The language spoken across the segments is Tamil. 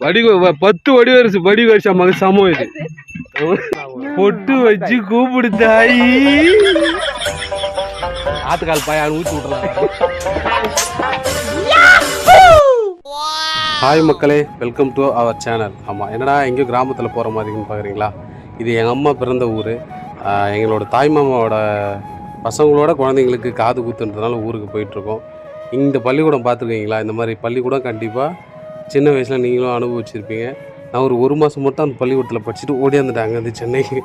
வடி பத்து வடி வருஷம் வடி மக சமம் இது. பொட்டு வச்சு கூப்பிடு தாயி ஆத்துக்கால் பாயான் ஊற்றி விட்டுலாம் ஹாய் மக்களே வெல்கம் டு அவர் சேனல். ஆமாம் என்னடா எங்கேயோ கிராமத்தில் போகிற மாதிரின்னு பார்க்குறீங்களா இது எங்கள் அம்மா பிறந்த ஊர். எங்களோட தாய்மாமாவோட பசங்களோட குழந்தைங்களுக்கு காது குத்துன்றதுனால ஊருக்கு போயிட்டுருக்கோம் இந்த பள்ளிக்கூடம் பார்த்துருக்கீங்களா? இந்த மாதிரி பள்ளிக்கூடம் கண்டிப்பாக சின்ன வயசில் நீங்களும் அனுபவிச்சிருப்பீங்க. நான் ஒரு ஒரு மாதம் மட்டும் அந்த பள்ளிக்கூடத்தில் படிச்சுட்டு ஓடியாந்துட்டேன் அங்கேருந்து சென்னைக்கு.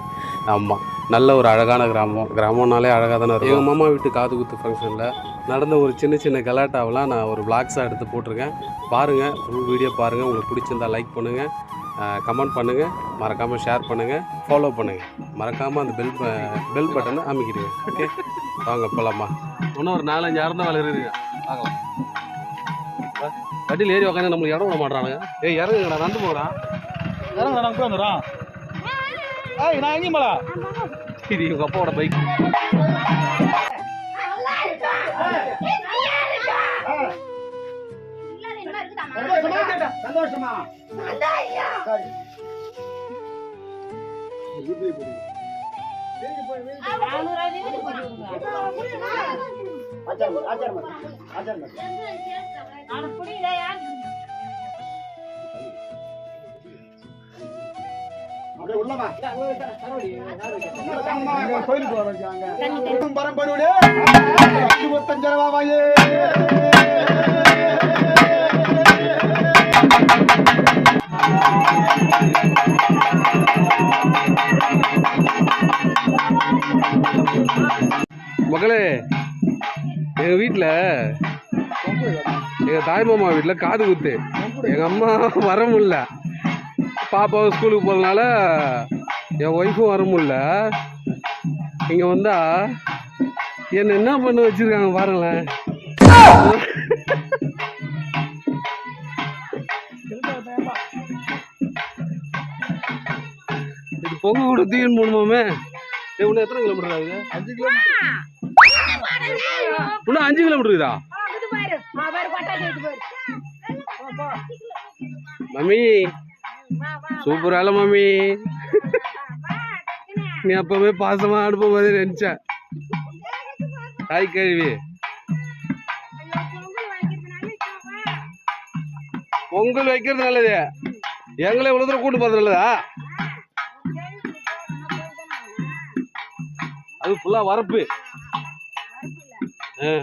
ஆமாம் நல்ல ஒரு அழகான கிராமம். கிராமம்னாலே அழகாக தானே இருக்கும். எங்கள் மாமா வீட்டு காது குத்து ஃபங்க்ஷனில் நடந்த ஒரு சின்ன சின்ன கலாட்டாவெலாம் நான் ஒரு vlogs-ஆ எடுத்து போட்டிருக்கேன். பாருங்கள் ஃபுல் வீடியோ பாருங்கள் உங்களுக்கு பிடிச்சிருந்தா லைக் பண்ணுங்கள் கமெண்ட் பண்ணுங்கள் மறக்காமல் ஷேர் பண்ணுங்கள் ஃபாலோ பண்ணுங்கள் மறக்காமல் அந்த பெல் பெல் பட்டனை அமைக்கிறீங்க ஓகே வாங்க போகலாமா இன்னும் ஒரு நாலஞ்சு யாரும் தான் வளருதுங்க. பார்க்கலாம் வா, வண்டியில் ஏறி உட்காந்து நம்மளுக்கு இடம் விட மாட்டானுங்க ஏய் இறங்குங்கடா நடந்து போடா இறங்க நான் கூட வந்துடும் ஏய் நான் எங்கேயும் போல இது இவங்க அப்பாவோட பைக் சந்தோஷமா. கோயிலுக்கு வரோம் பரம்பரோடு இருபத்தஞ்சரவாயே மகளே எங்க தாய் மாமா வீட்டில் காது குத்து. எங்க அம்மா வர முடியல. பாப்பா ஸ்கூலுக்கு போகிறதுனால என் ஒய்ஃபும் வர முடியல. இங்க வந்தா என்ன என்ன பண்ண வச்சிருக்காங்க பாருங்களேன். இது பொங்க கூட தீன் போகணுமாமே இன்னும் எத்தனை கிலோமீட்டர் ஆகுது? அஞ்சு கிலோமீட்டர் இன்னும் அஞ்சு கிலோமீட்டர் இருக்குதா? மம்மி. சூப்பரால மம்மி. நீ அப்பவே பாசமா அனுப்பும் மாதிரி நினைச்சேன். தாய் கேள்வி. பொங்கல் வைக்கிறது நல்லது. எங்களை இவ்வளோ தூரம் கூட்டு போறது நல்லதா? அது ஃபுல்லா வரப்பு. ஆ.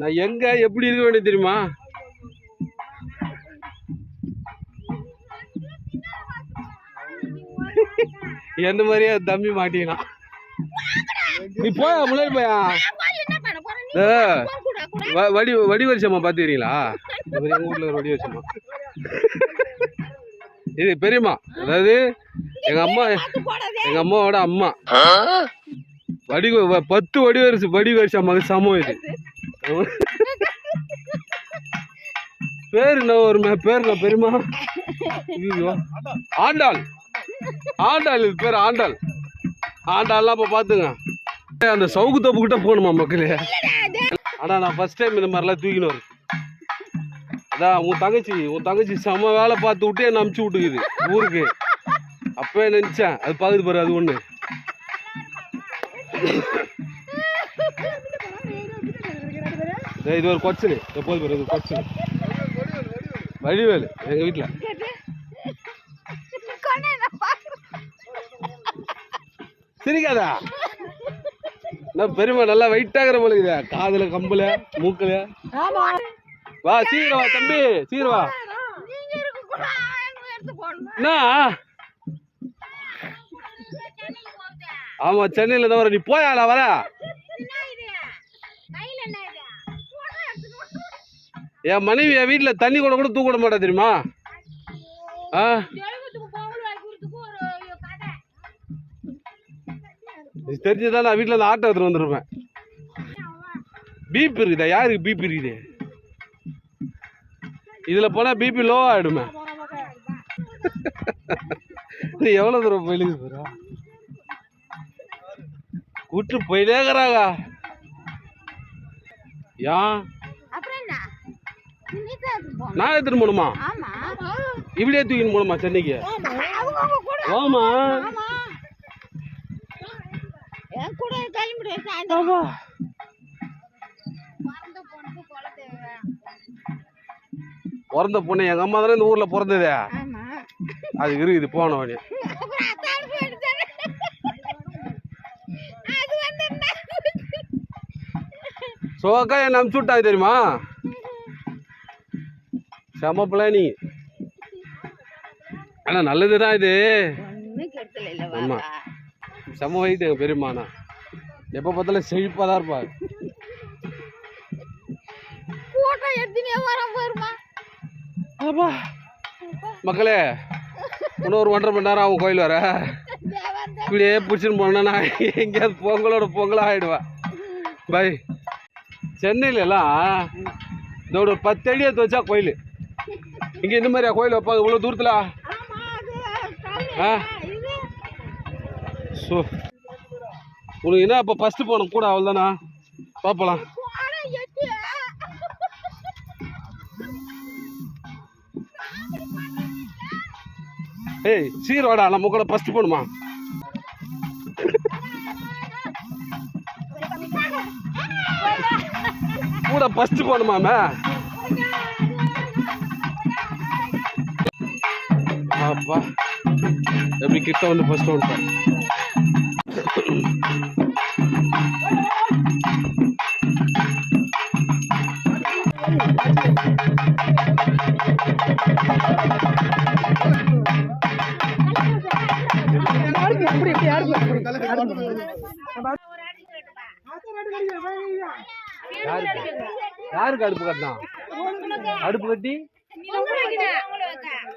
நான் எங்க எப்படி இருக்க வேண்டியது தெரியுமா? என்ன மாதிரியே தம்பி மாட்டினான் நீ போயா முன்னாடி போயா? ஏ, வ- வடி வடி வருஷமா பாத்துக்கிறீங்களா? இந்த மாதிரி எங்க வீட்ல ஒரு வடி வருஷமா இது பெரியம்மா அதாவது எங்க அம்மா எங்க அம்மாவோட அம்மா. வடி பத்து வடி வருஷம் வடி வருஷம் மக சமம் இது. பேர் என்ன ஒரு பேர் என்ன பெரியம்மா ஐயோ. ஆண்டாள். ஆண்டாள் இது பேர் ஆண்டாள். ஆண்டாள்லாம் இப்போ பார்த்துங்க அந்த சவுக்கு தப்பு கிட்ட போகணுமா மக்களே? ஆனால் நான் ஃபஸ்ட் டைம் இந்த மாதிரிலாம் தூக்கின்னு அதான் உன் தங்கச்சி உன் தங்கச்சி செம்ம வேலை பார்த்து விட்டு என்ன அமுச்சு விட்டுக்குது. ஊருக்கு. அப்போ நினச்சேன். அது பார்க்குது பாரு அது ஒன்று இது ஒரு கொச்சனு எப்போது பாரு இது கொச்சனு வடிவேலு எங்கள் வீட்டில் சிரிக்காதா? நான் பெருமை நல்லா வெயிட்டாகிற போல இது காதுல கம்புல மூக்குல. வா சீக்கிரம் வா தம்பி சீக்கிரம் வா. என்ன? ஆமா சென்னையில தான் வர நீ போயாடா வர? என் மனைவி என் வீட்டில் தண்ணி கூட கூட தூக்க விட மாட்டா தெரியுமா? ஆ? தெரிஞ்சதான் தெரிஞ்சுதான் நான் வீட்டில் அந்த ஆட்டோ எடுத்துட்டு வந்துருப்பேன். பிபி இருக்குதா? யாருக்கு பிபி இருக்குது? இதில் போனால் பிபி லோ ஆகிடுமே நீ எவ்வளோ தூரம் போயிலுக்கு போகிறா கூட்டு போயிட்டே இருக்கிறாங்க. ஏன்? நான் எடுத்துட்டு போகணுமா இப்படியே தூக்கின்னு போகணுமா சென்னைக்கு? ஆமா. பிறந்த பொண்ணு எங்க அம்மா தானே இந்த ஊர்ல பிறந்தது? அது இருக்குது வந்து என்ன? சோக்கா என்ன அனுப்பிச்சு விட்டாங்க தெரியுமா? செம பிளானி ஆனா நல்லதுதான் இது. ஒண்ணும் கெடுதல் இல்ல ஆமா. வாப்பா. செம வயிட்டு எங்க பெரியம்மாண்ணா எப்போ பார்த்தாலும் செழிப்பாக தான் இருப்பாரு. அப்பா மக்களே இன்னும் ஒரு ஒன்றரை மணி நேரம் ஆகும் கோயில் வர. இப்படியே பிடிச்சின்னு போனா நான் எங்கேயாவது பொங்கலோட பொங்கலாக ஆகிடுவேன் பை. சென்னையில எல்லாம் இதோட ஒரு பத்து அடி எடுத்து வச்சா கோயில். இங்கே இந்த மாதிரியா கோயில் வைப்பாங்க இவ்வளோ தூரத்தில்? ஆ? ஸோ உனக்கு என்ன இப்போ ஃபஸ்ட்டு போகணும்? கூட அவள் தானா பார்ப்பலாம் ஏய் சீரோடா நம்ம கூட ஃபஸ்ட்டு போகணுமா? கூட ஃபஸ்ட்டு போகணுமாமே அப்பா. எப்படி கிட்ட வந்து ஃபஸ்ட்டு வந்துட்டோம் யாருக்கு யாருக்கு அடுப்பு கட்டினா? அடுப்பு கட்டி யார் நான் பொங்கல் வைக்கிறேன்.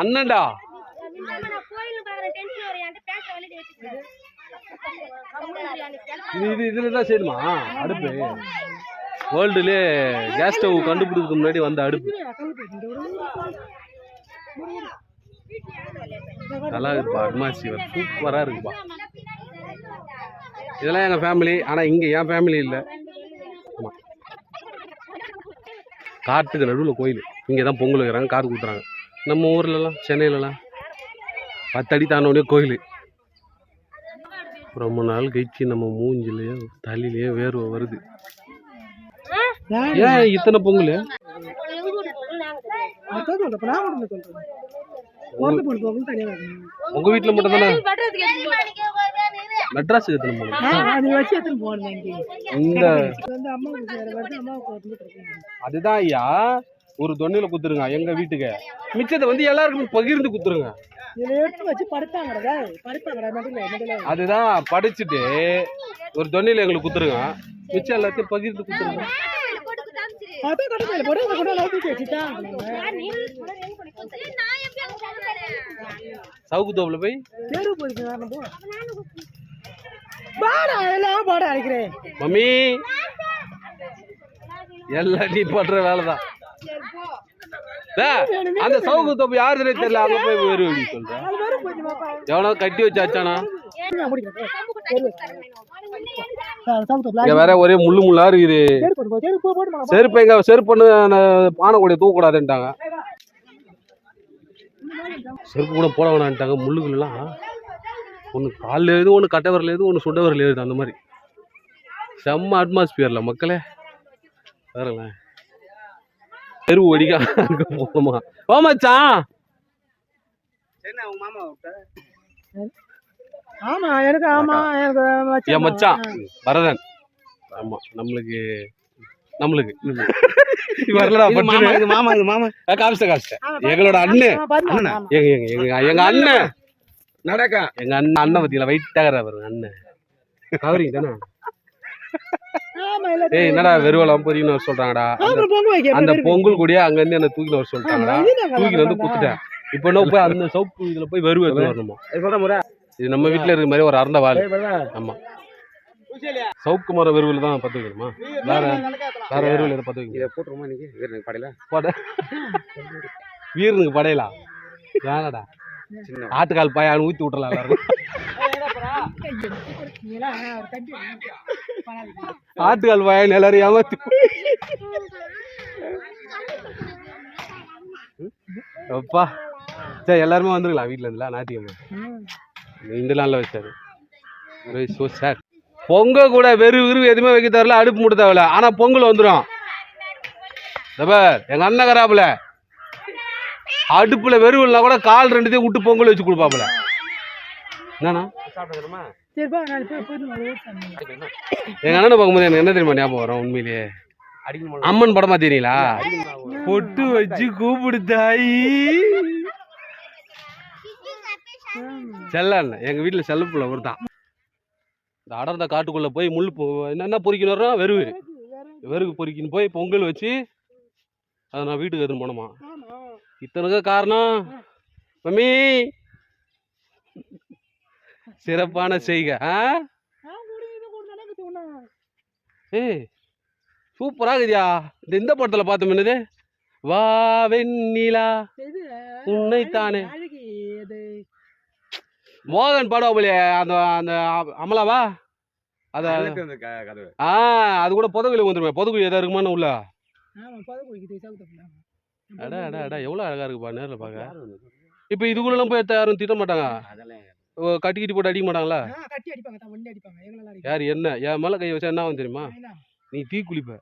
அண்ணன்டா? இது இது இதில் தான் செய்யணுமா அடுப்பு. வேர்ல்டுலே கேஸ் ஸ்டவ் கண்டுபிடிக்கிறதுக்கு முன்னாடி வந்த அடுப்பு. நல்லா இருக்குப்பா அட்மாஸ்பியர் சூப்பராக இருக்குப்பா. இதெல்லாம் எங்கள் ஃபேமிலி ஆனால் இங்கே என் ஃபேமிலி இல்லை ஆமாம் காட்டுக்கு நடுவில் கோயில். இங்கே தான் பொங்கல் வைக்கிறாங்க காது குத்துறாங்க. நம்ம ஊர்லலாம் சென்னையிலலாம் பத்தடி தாண்டோடனே கோயில். ரொம்ப நாள் கழிச்சு நம்ம மூஞ்சிலையும் தலையிலையும் வேர்வை வருது. ஏன் இத்தனை பொங்கல்? உங்க வீட்ல மட்டும் தானே மெட்ராஸுக்கு எத்தனை பொங்கல் இந்த அதுதான் ஐயா. ஒரு தொன்னையில குத்துருங்க எங்க வீட்டுக்கு. மிச்சத்தை வந்து எல்லாருக்கும் பகிர்ந்து குத்துருங்க. அதுதான் படிச்சுட்டு ஒரு தொன்னையில எங்களுக்கு குத்துருங்க. மிச்சம் எல்லாத்தையும் பகிர்ந்து குத்துருங்க. சவுக்கு தோப்புல போய்? மம்மி எல்லாம் நீ பண்ற வேலைதான். டேய், அந்த சவுக்கு தோப்பு யாருன்னே தெரியல? அங்க போய் வேறு எவனோ கட்டி வச்சு அச்சானா இங்க வேற ஒரே முள்ளு முள்ளா இருக்குது. செருப்பு எங்க செருப்புன்னு பானை கூட தூக்க கூடாதுன்ட்டாங்க செருப்பு கூட போட வேணான்ட்டாங்க முள்ளுகள்லாம் ஒன்று காலில் எழுது ஒன்று கட்டை வரல எழுது ஒன்று சுண்ட வரல எழுது அந்த மாதிரி. செம்ம அட்மாஸ்பியர்ல மக்களே. பாருங்களேன். தெருவு அங்கே போகணுமா ஓ மச்சான். ஆமா எனக்கு ஆமா எனக்கு என் மச்சான்? பரதன். ஆமா நம்மளுக்கு நம்மளுக்கு. வரலடா மாமா மாமா காமிச்ச காமிச்ச எங்களோட அண்ணன் எங்க எங்க எங்க எங்க அண்ணன் நடக்கா. எங்க அண்ணன் அண்ணன் பத்தியில வெயிட்டாகிற பாருங்க அண்ணன். கவரிங் தானே? ஏய் என்னடா வெறுவலாம் பொரியன்னு வர சொல்றாங்கடா. அந்த- பொங்கல் கூடயே அங்க இருந்து என்ன தூக்கிட்டு வர சொல்லிட்டாங்கடா. தூக்கிட்டு வந்து குத்துட்டேன். இப்போ என்ன போய் அந்த சவுப்பு இதுல போய் வெறுவு எடுத்து வரணுமா? இது நம்ம வீட்ல இருக்கிற மாதிரி ஒரு அறந்த வாழ் ஆமா. சவுக்கு மர வெறுவில் தான் பத்து வைக்கணுமா வேற வேற வெறுவில் எதை பத்து வைக்கணும் இதை போட்டுருமா இன்னைக்கு? வீரனுக்கு படையில? போட. வீரனுக்கு படையலாம் வேணடா ஆட்டுக்கால் பாயான்னு ஊத்தி விட்டுறலாம் எல்லாரும் ஆட்டுக்கால் வாயன் எல்லாரும் ஏமாத்தி அப்பா. சரி எல்லாருமே வந்துருக்கலாம் வீட்டில் இருந்துல ஞாயிற்றுக்கிழமை இந்த நாளில் வச்சாரு. ஸோ சேட் பொங்கல் கூட வெறு விரு எதுவுமே வைக்க தேவையில்ல அடுப்பு மூட தேவையில்ல. ஆனால் பொங்கல் வந்துடும் எங்கள் அண்ணன் கராப்புல. அடுப்பில் வெறுவில்னா கூட கால் ரெண்டுத்தையும் விட்டு பொங்கல் வச்சு கொடுப்பாப்புல. என்னண்ணா. எங்கள் அண்ணனை பார்க்கும்போது எனக்கு என்ன தெரியுமா ஞாபகம் வரும் உண்மையிலேயே? அம்மன் படமா தெரியலா பொட்டு வச்சு கூப்பிடு தாயி செல்ல எங்க வீட்டுல செல்ல பிள்ளை ஒருத்தான். இந்த அடர்ந்த காட்டுக்குள்ள போய் முள் என்னென்ன பொறிக்கணும் வெறுவு வெறுகு பொறிக்கின்னு போய் பொங்கல் வச்சு அதை நான் வீட்டுக்கு எடுத்துன்னு போனோமா இத்தனைக்கு காரணம்? மம்மி. சிறப்பான செய்க ஆ? ஆ, குடி, இது குடி, எனக்கு தோணும். ஏய் சூப்பரா இருக்குதியா. இந்த இந்த படத்துல பார்த்தோம் என்னது? வா வெண்ணிலா. உன்னைத்தானே. மோகன் படம் போலியே அந்த அந்த அமலாவா? அத ஆ அது கூட புதகுல வந்துருமே. புதகுலி எதா இருக்குமான்னு உள்ள. அடா அடா அடா எவ்வளவு அழகா இருக்குப்பா நேர்ல பார்க்க இப்போ இதுக்குள்ளலாம் போய் யாரும் திட்ட மாட்டாங்க? ஓ, கட்டி கிட்டி போட்டு அடிக்க மாட்டாங்களா? யார் என்ன? என் மேல கை வச்சா என்ன ஆகும் தெரியுமா? நீ தீ குளிப்ப.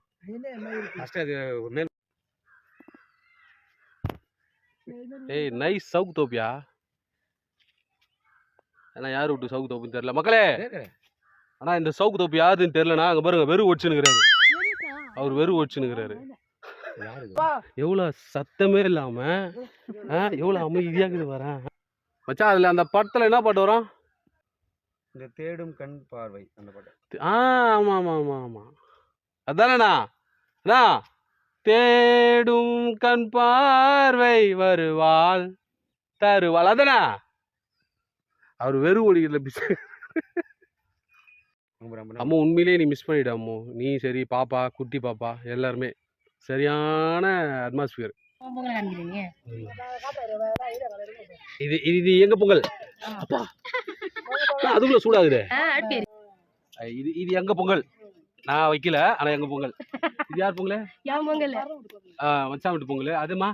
ஏய் நைஸ் சவுக்கு தோப்பியா? ஏன்னா யார் விட்டு சவுக்கு தோப்புன்னு தெரியல. மக்களே! ஆனா இந்த சவுக்கு தோப்பு யாருன்னு தெரியலனா அங்க பாருங்க வெறு ஒடிச்சுனுக்குறாரு அவர் வெறு ஒடிச்சுனுக்குறாரு எவ்வளோ சத்தமே இல்லாம ஆ எவ்வளோ அமைதியாக இருக்குது வரேன் மச்சான் அதுல அந்த படத்துல என்ன பாட்டு வரும்? இந்த தேடும் கண் பார்வை அந்த பாட்டு. ஆ ஆமா ஆமா ஆமா ஆமா. அதானண்ணா? அண்ணா தேடும் கண் பார்வை வருவாள் தருவாள். அதானே? அவர் வெறும் ஒடிக்கல ரொம்ப ரொம்ப அம்மா உண்மையிலேயே நீ மிஸ் பண்ணிட்ட அம்மோ. நீ சரி பாப்பா குட்டி பாப்பா எல்லாருமே. சரியான அட்மாஸ்பியர் இது இது இது எங்க பொங்கல்? அப்பா. அதுக்குள்ள சூடாகுது. இது இது எங்க பொங்கல்? நான் வைக்கல ஆனா எங்க பொங்கல். இது யார் பொங்கல்? என் பொங்கல். ஆ, மச்சான் வீட்டு பொங்கல். அதுமா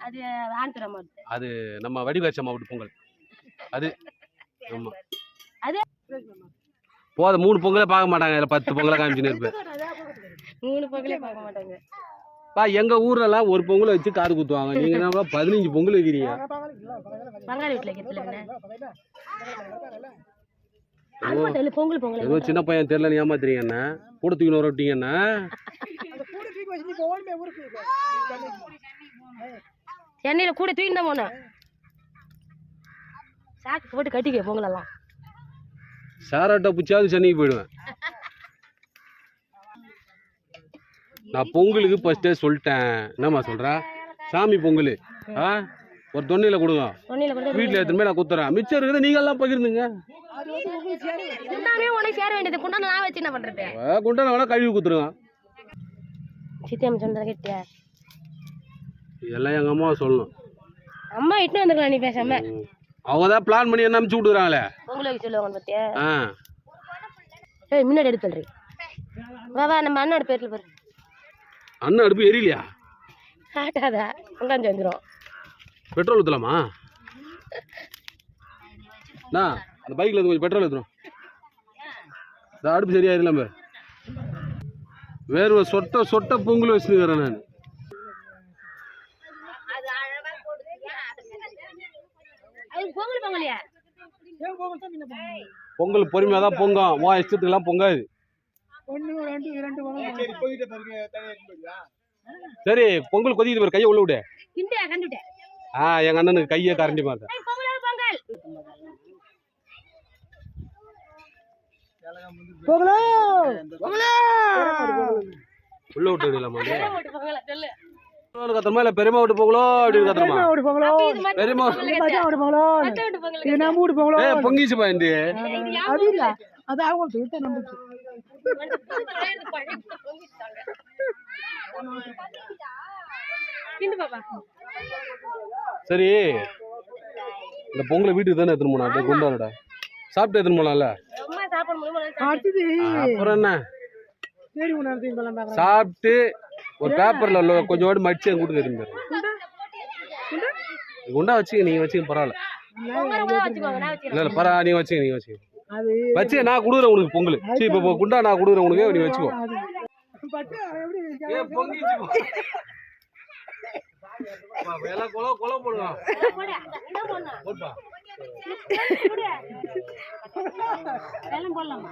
அது மாவட்டம் அது நம்ம வடிவாச்சம்மா வீட்டு பொங்கல். அது ஆமா. அது? போத மூணு பொங்கலை பார்க்க மாட்டாங்க. இதுல பத்து பொங்கலை காமிச்சுன்னு இருப்பேன். மூணு பொங்கலே பார்க்க மாட்டாங்க. பா எங்க ஊர்ல எல்லாம் ஒரு பொங்கலை வச்சு காது குத்துவாங்க. நீங்க என்ன பதினஞ்சு பொங்கல் வைக்கிறீங்க? ஏதோ சின்ன பையன் தெரியல ஏமாத்துறீங்க என்ன? கூட தூக்கி வர விட்டீங்க என்ன? சென்னையில கூட தூக்கி தான் போனேன். சாக்கு போட்டு கட்டிக்க பொங்கல் எல்லாம் சாராட்டை பிடிச்சாவது சென்னைக்கு போயிடுவேன். நான் பொங்கலுக்கு ஃபர்ஸ்டே சொல்லிட்டேன். என்னம்மா சொல்ற? சாமி பொங்கல். ஆ? ஒரு தொன்னையில கொடுங்க. வீட்டில் எடுத்துன்னு போய் நான் குத்துறேன். மிச்சம் இருக்குது நீங்க எல்லாம் பகிர்ந்துங்க. குண்டானே வேணா கழுவி குத்துருங்க. இதெல்லாம் எங்க அம்மா சொல்லணும். அம்மா இட்டு வந்துக்கலாம் நீ பேசாம. அவங்க தான் பிளான் பண்ணி என்ன அனுப்பிச்சு விட்டுறாங்களே பொங்கல் வைக்க சொல்லுவாங்க பத்தியா? ஆ. ஏய் முன்னாடி எடுத்து வா வா நம்ம அண்ணோட பேர்ல பாரு அண்ணன் அடுப்பு எரியலையா? காட்டாதா உட்காந்து வந்துடும் பெட்ரோல் ஊற்றலாமா அண்ணா அந்த பைக்கில் கொஞ்சம் பெட்ரோல் ஊற்றுறோம் இந்த அடுப்பு சரியா இல்லாம வேர்வை சொட்ட சொட்ட பொங்கல் வச்சுருக்கிறேன் நான். அது பொங்கல் பொறுமையாக தான் பொங்கும். வா இஷ்டத்துக்குலாம் பொங்காது. ஒன்று ரெண்டு இரண்டு வாங்க. சரி பொங்கல் கொதிக்குது பாரு கையை உள்ள விடு. கிண்டியா கண்டுட்டேன். ஆ எங்கள் அண்ணனுக்கு கையை கரண்டி மாதிரி ஏய், பொங்கல். பொங்கல்! போகலோ உள்ள விட்டு விடலாமா போட்டு பொங்கல் சொல்லு. கத்துறமா இல்லை பெரியம்மா விட்டு போங்களோ அப்படின்னு கத்துறமா? இது வீட்டு பொங்கல்! இது நம்ம வீட்டு போகலோ ஏ பொங்கிச்சு பாண்டி இது யா- அது இல்ல. அது அவங்க சொல்லிட்டு நம்பிச்சு கிண்டு பாப்பா சரி. இந்த பொங்கலை வீட்டுக்கு தானே எடுத்துன்னு போனா? அப்படியே கொண்டாடா சாப்பிட்டு எதுன்னு போலாம்ல? அப்புறம் என்ன? சாப்பிட்டு ஒரு பேப்பர்ல உள்ள கொஞ்சோண்டு மடிச்சு எங்க வீட்டுக்கு திரும்பி குண்டா? வச்சுக்க நீங்க வச்சுக்க பரவாயில்ல. இல்ல இல்ல பரவாயில்ல நீங்க வச்சுக்க நீங்க வச்சுக்க. வச்சு நான் கொடுக்குறேன் உனக்கு பொங்கல். சரி இப்போ குண்டா நான் கொடுக்குறேன் உனக்கு நீ வச்சுக்கோ. போடலாமா?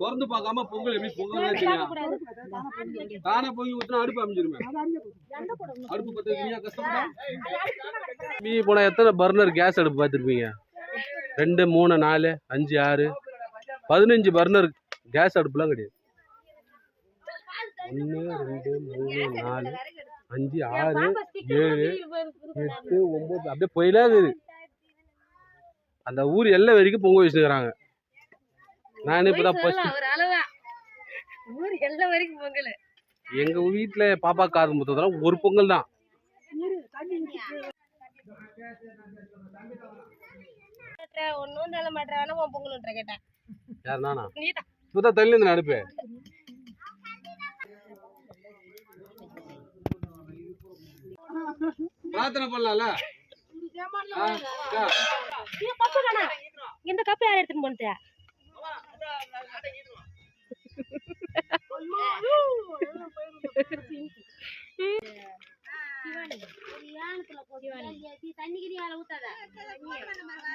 திறந்து பார்க்காம பொங்கல் எப்படி பொங்கல் தெரியும்? தானே பொங்கி ஊற்றினா அடுப்பு அமைஞ்சிருமே? அடுப்பு பத்த வைக்கிறீங்க கஷ்டப்பட்டா? மீ போனால் எத்தனை பர்னர் கேஸ் அடுப்பு பார்த்துருப்பீங்க? ரெண்டு மூணு நாலு அஞ்சு ஆறு. பதினஞ்சு பர்னர் கேஸ் அடுப்புலாம் கிடையாது. ஒன்று ரெண்டு மூணு நாலு அஞ்சு ஆறு ஏழு எட்டு ஒம்பது அப்படியே போயிலே இருக்குது அந்த ஊர் எல்லை வரைக்கும் பொங்க வச்சுக்கிறாங்க நான் இப்போ தான் ஃபர்ஸ்ட் ஒரு அளவா ஊர் எல்லா வரைக்கும் பொங்கல். எங்க வீட்ல பாப்பா காது முத்ததெல்லாம் ஒரு பொங்கல் தான். ஒன்னும் நல்ல மாட்டேன் வேணா உன் கேட்டேன். யார் நானா இப்பதான் தள்ளி இருந்து நடுப்பு. பிரார்த்தனை பண்ணலாம்ல? இந்த கப்பு யார் எடுத்துன்னு போனது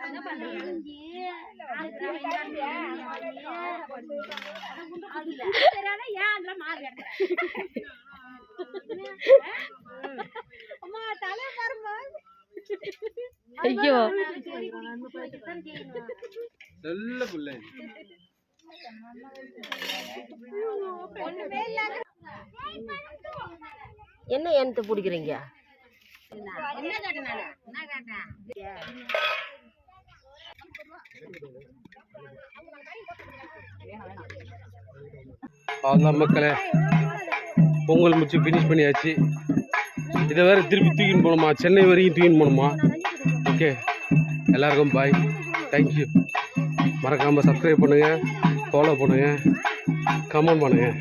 என்ன பண்றீங்க ஏன் அதுல மாறு ஐயோ. செல்ல பிள்ளை. என்ன எண்ணத்தை பிடிக்கிறீங்க? என்ன கேட்டேன் நானு என்ன கேட்டேன் அவ்வளோதான் மக்களே. பொங்கல் முடிச்சு ஃபினிஷ் பண்ணியாச்சு. இதை வேறு திருப்பி தூக்கின்னு போகணுமா? சென்னை வரைக்கும் தூக்கின்னு போகணுமா? ஓகே. எல்லாருக்கும் பாய் தேங்க்யூ மறக்காமல் சப்ஸ்கிரைப் பண்ணுங்கள் ஃபாலோ பண்ணுங்கள் கமெண்ட் பண்ணுங்கள்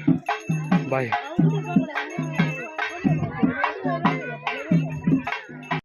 பாய்